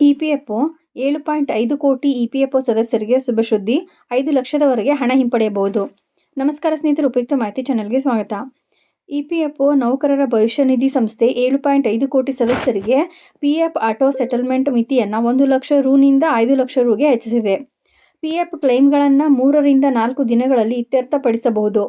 EPFO ಏಳು point ಐದು ಕೋಟಿ ಇ ಪಿ ಎಫ್ ಒ ಸದಸ್ಯರಿಗೆ ಶುಭ ಸುದ್ದಿ, ಐದು ಲಕ್ಷದವರೆಗೆ ಹಣ ಹಿಂಪಡೆಯಬಹುದು. ನಮಸ್ಕಾರ ಸ್ನೇಹಿತರು, ಉಪಯುಕ್ತ ಮಾಹಿತಿ ಚಾನೆಲ್ಗೆ ಸ್ವಾಗತ. ಇ ಪಿ ಎಫ್ ಒ ನೌಕರರ ಭವಿಷ್ಯ ನಿಧಿ ಸಂಸ್ಥೆ ಏಳು ಪಾಯಿಂಟ್ ಐದು ಕೋಟಿ ಸದಸ್ಯರಿಗೆ ಪಿ ಎಫ್ ಆಟೋ ಸೆಟಲ್ಮೆಂಟ್ ಮಿತಿಯನ್ನು ಒಂದು ಲಕ್ಷ ರೂನಿಂದ ಐದು ಲಕ್ಷ ರೂಗೆ ಹೆಚ್ಚಿಸಿದೆ. ಪಿ ಎಫ್ ಕ್ಲೈಮ್ಗಳನ್ನು ಮೂರರಿಂದ ನಾಲ್ಕು ದಿನಗಳಲ್ಲಿ ಇತ್ಯರ್ಥಪಡಿಸಬಹುದು.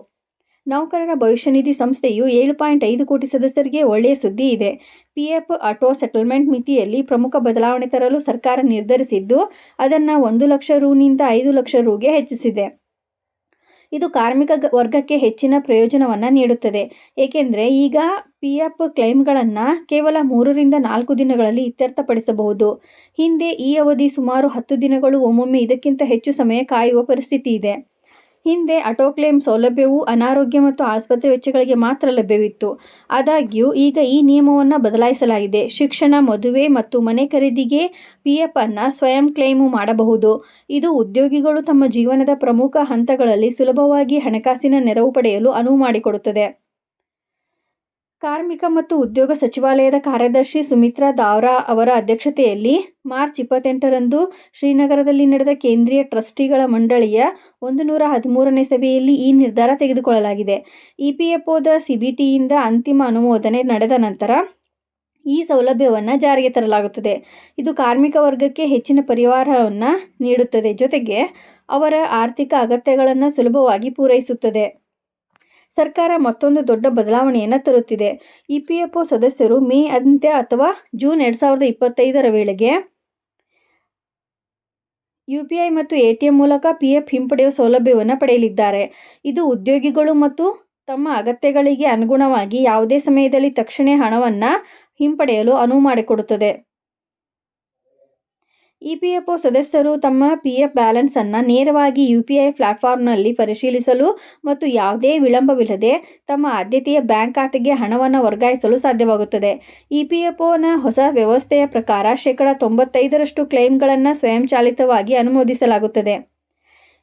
ನೌಕರರ ಭವಿಷ್ಯ ನಿಧಿ ಸಂಸ್ಥೆಯು ಏಳು ಪಾಯಿಂಟ್ ಐದು ಕೋಟಿ ಸದಸ್ಯರಿಗೆ ಒಳ್ಳೆಯ ಸುದ್ದಿ ಇದೆ. ಪಿಎಫ್ ಆಟೋ ಸೆಟಲ್ಮೆಂಟ್ ಮಿತಿಯಲ್ಲಿ ಪ್ರಮುಖ ಬದಲಾವಣೆ ತರಲು ಸರ್ಕಾರ ನಿರ್ಧರಿಸಿದ್ದು, ಅದನ್ನು ಒಂದು ಲಕ್ಷ ರೂನಿಂದ ಐದು ಲಕ್ಷ ರೂಗೆ ಹೆಚ್ಚಿಸಿದೆ. ಇದು ಕಾರ್ಮಿಕ ವರ್ಗಕ್ಕೆ ಹೆಚ್ಚಿನ ಪ್ರಯೋಜನವನ್ನು ನೀಡುತ್ತದೆ. ಏಕೆಂದರೆ ಈಗ ಪಿ ಎಫ್ ಕ್ಲೈಮ್ಗಳನ್ನು ಕೇವಲ ಮೂರರಿಂದ ನಾಲ್ಕು ದಿನಗಳಲ್ಲಿ ಇತ್ಯರ್ಥಪಡಿಸಬಹುದು. ಹಿಂದೆ ಈ ಅವಧಿ ಸುಮಾರು ಹತ್ತು ದಿನಗಳು ಒಮ್ಮೊಮ್ಮೆ ಇದಕ್ಕಿಂತ ಹೆಚ್ಚು ಸಮಯ ಕಾಯುವ ಪರಿಸ್ಥಿತಿ ಇದೆ. ಹಿಂದೆ ಆಟೋಕ್ಲೇಮ್ ಸೌಲಭ್ಯವು ಅನಾರೋಗ್ಯ ಮತ್ತು ಆಸ್ಪತ್ರೆ ವೆಚ್ಚಗಳಿಗೆ ಮಾತ್ರ ಲಭ್ಯವಿತ್ತು. ಆದಾಗ್ಯೂ, ಈಗ ಈ ನಿಯಮವನ್ನು ಬದಲಾಯಿಸಲಾಗಿದೆ. ಶಿಕ್ಷಣ, ಮದುವೆ ಮತ್ತು ಮನೆ ಖರೀದಿಗೆ ಪಿ ಎಫ್ ಅನ್ನು ಸ್ವಯಂ ಕ್ಲೇಮು ಮಾಡಬಹುದು. ಇದು ಉದ್ಯೋಗಿಗಳು ತಮ್ಮ ಜೀವನದ ಪ್ರಮುಖ ಹಂತಗಳಲ್ಲಿ ಸುಲಭವಾಗಿ ಹಣಕಾಸಿನ ನೆರವು ಪಡೆಯಲು ಅನುವು ಮಾಡಿಕೊಡುತ್ತದೆ. ಕಾರ್ಮಿಕ ಮತ್ತು ಉದ್ಯೋಗ ಸಚಿವಾಲಯದ ಕಾರ್ಯದರ್ಶಿ ಸುಮಿತ್ರಾ ದಾವ್ರಾ ಅವರ ಅಧ್ಯಕ್ಷತೆಯಲ್ಲಿ ಮಾರ್ಚ್ ಇಪ್ಪತ್ತೆಂಟರಂದು ಶ್ರೀನಗರದಲ್ಲಿ ನಡೆದ ಕೇಂದ್ರೀಯ ಟ್ರಸ್ಟಿಗಳ ಮಂಡಳಿಯ ಒಂದು ನೂರ ಹದಿಮೂರನೇ ಸಭೆಯಲ್ಲಿ ಈ ನಿರ್ಧಾರ ತೆಗೆದುಕೊಳ್ಳಲಾಗಿದೆ. ಇಪಿಎಫ್ಒದ ಸಿಬಿಟಿಯಿಂದ ಅಂತಿಮ ಅನುಮೋದನೆ ನಡೆದ ನಂತರ ಈ ಸೌಲಭ್ಯವನ್ನು ಜಾರಿಗೆ ತರಲಾಗುತ್ತದೆ. ಇದು ಕಾರ್ಮಿಕ ವರ್ಗಕ್ಕೆ ಹೆಚ್ಚಿನ ಪರಿಹಾರವನ್ನು ನೀಡುತ್ತದೆ. ಜೊತೆಗೆ ಅವರ ಆರ್ಥಿಕ ಅಗತ್ಯಗಳನ್ನು ಸುಲಭವಾಗಿ ಪೂರೈಸುತ್ತದೆ. ಸರ್ಕಾರ ಮತ್ತೊಂದು ದೊಡ್ಡ ಬದಲಾವಣೆಯನ್ನು ತರುತ್ತಿದೆ. ಇಪಿಎಫ್ಒ ಸದಸ್ಯರು ಮೇ ಅಂತ್ಯ ಅಥವಾ ಜೂನ್ ಎರಡು ಸಾವಿರದ ಇಪ್ಪತ್ತೈದರ ವೇಳೆಗೆ ಯು ಪಿ ಐ ಮತ್ತು ಎ ಟಿ ಎಂ ಮೂಲಕ ಪಿ ಎಫ್ ಹಿಂಪಡೆಯುವ ಸೌಲಭ್ಯವನ್ನು ಪಡೆಯಲಿದ್ದಾರೆ. ಇದು ಉದ್ಯೋಗಿಗಳು ಮತ್ತು ತಮ್ಮ ಅಗತ್ಯಗಳಿಗೆ ಅನುಗುಣವಾಗಿ ಯಾವುದೇ ಸಮಯದಲ್ಲಿ ತಕ್ಷಣ ಹಣವನ್ನು ಹಿಂಪಡೆಯಲು ಅನುವು ಮಾಡಿಕೊಡುತ್ತದೆ. ಇಪಿಎಫ್ಒ ಸದಸ್ಯರು ತಮ್ಮ ಪಿ ಎಫ್ ಬ್ಯಾಲೆನ್ಸನ್ನು ನೇರವಾಗಿ ಯು ಪಿ ಐ ಪ್ಲಾಟ್ಫಾರ್ಮ್ನಲ್ಲಿ ಪರಿಶೀಲಿಸಲು ಮತ್ತು ಯಾವುದೇ ವಿಳಂಬವಿಲ್ಲದೆ ತಮ್ಮ ಆದ್ಯತೆಯ ಬ್ಯಾಂಕ್ ಖಾತೆಗೆ ಹಣವನ್ನು ವರ್ಗಾಯಿಸಲು ಸಾಧ್ಯವಾಗುತ್ತದೆ. ಇಪಿಎಫ್ಒನ ಹೊಸ ವ್ಯವಸ್ಥೆಯ ಪ್ರಕಾರ ಶೇಕಡ ತೊಂಬತ್ತೈದರಷ್ಟು ಕ್ಲೈಮ್ಗಳನ್ನು ಸ್ವಯಂಚಾಲಿತವಾಗಿ ಅನುಮೋದಿಸಲಾಗುತ್ತದೆ.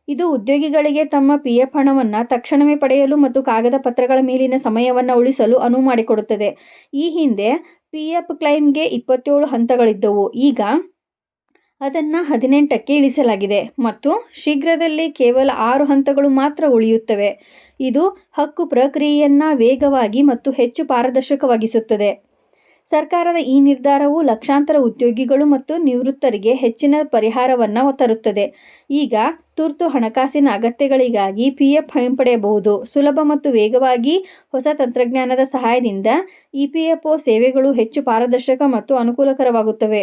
ಇದು ಉದ್ಯೋಗಿಗಳಿಗೆ ತಮ್ಮ ಪಿ ಎಫ್ ಹಣವನ್ನು ತಕ್ಷಣವೇ ಪಡೆಯಲು ಮತ್ತು ಕಾಗದ ಪತ್ರಗಳ ಮೇಲಿನ ಸಮಯವನ್ನು ಉಳಿಸಲು ಅನುವು ಮಾಡಿಕೊಡುತ್ತದೆ. ಈ ಹಿಂದೆ ಪಿ ಎಫ್ ಕ್ಲೈಮ್ಗೆ ಇಪ್ಪತ್ತೇಳು ಹಂತಗಳಿದ್ದವು. ಈಗ ಅದನ್ನು ಹದಿನೆಂಟಕ್ಕೆ ಇಳಿಸಲಾಗಿದೆ ಮತ್ತು ಶೀಘ್ರದಲ್ಲಿ ಕೇವಲ ಆರು ಹಂತಗಳು ಮಾತ್ರ ಉಳಿಯುತ್ತವೆ. ಇದು ಹಕ್ಕು ಪ್ರಕ್ರಿಯೆಯನ್ನು ವೇಗವಾಗಿ ಮತ್ತು ಹೆಚ್ಚು ಪಾರದರ್ಶಕವಾಗಿಸುತ್ತದೆ. ಸರ್ಕಾರದ ಈ ನಿರ್ಧಾರವು ಲಕ್ಷಾಂತರ ಉದ್ಯೋಗಿಗಳು ಮತ್ತು ನಿವೃತ್ತರಿಗೆ ಹೆಚ್ಚಿನ ಪರಿಹಾರವನ್ನು ತರುತ್ತದೆ. ಈಗ ತುರ್ತು ಹಣಕಾಸಿನ ಅಗತ್ಯಗಳಿಗಾಗಿ ಪಿ ಎಫ್ ಹಿಂಪಡೆಯಬಹುದು. ಸುಲಭ ಮತ್ತು ವೇಗವಾಗಿ ಹೊಸ ತಂತ್ರಜ್ಞಾನದ ಸಹಾಯದಿಂದ ಇ ಪಿ ಎಫ್ ಒ ಸೇವೆಗಳು ಹೆಚ್ಚು ಪಾರದರ್ಶಕ ಮತ್ತು ಅನುಕೂಲಕರವಾಗುತ್ತವೆ.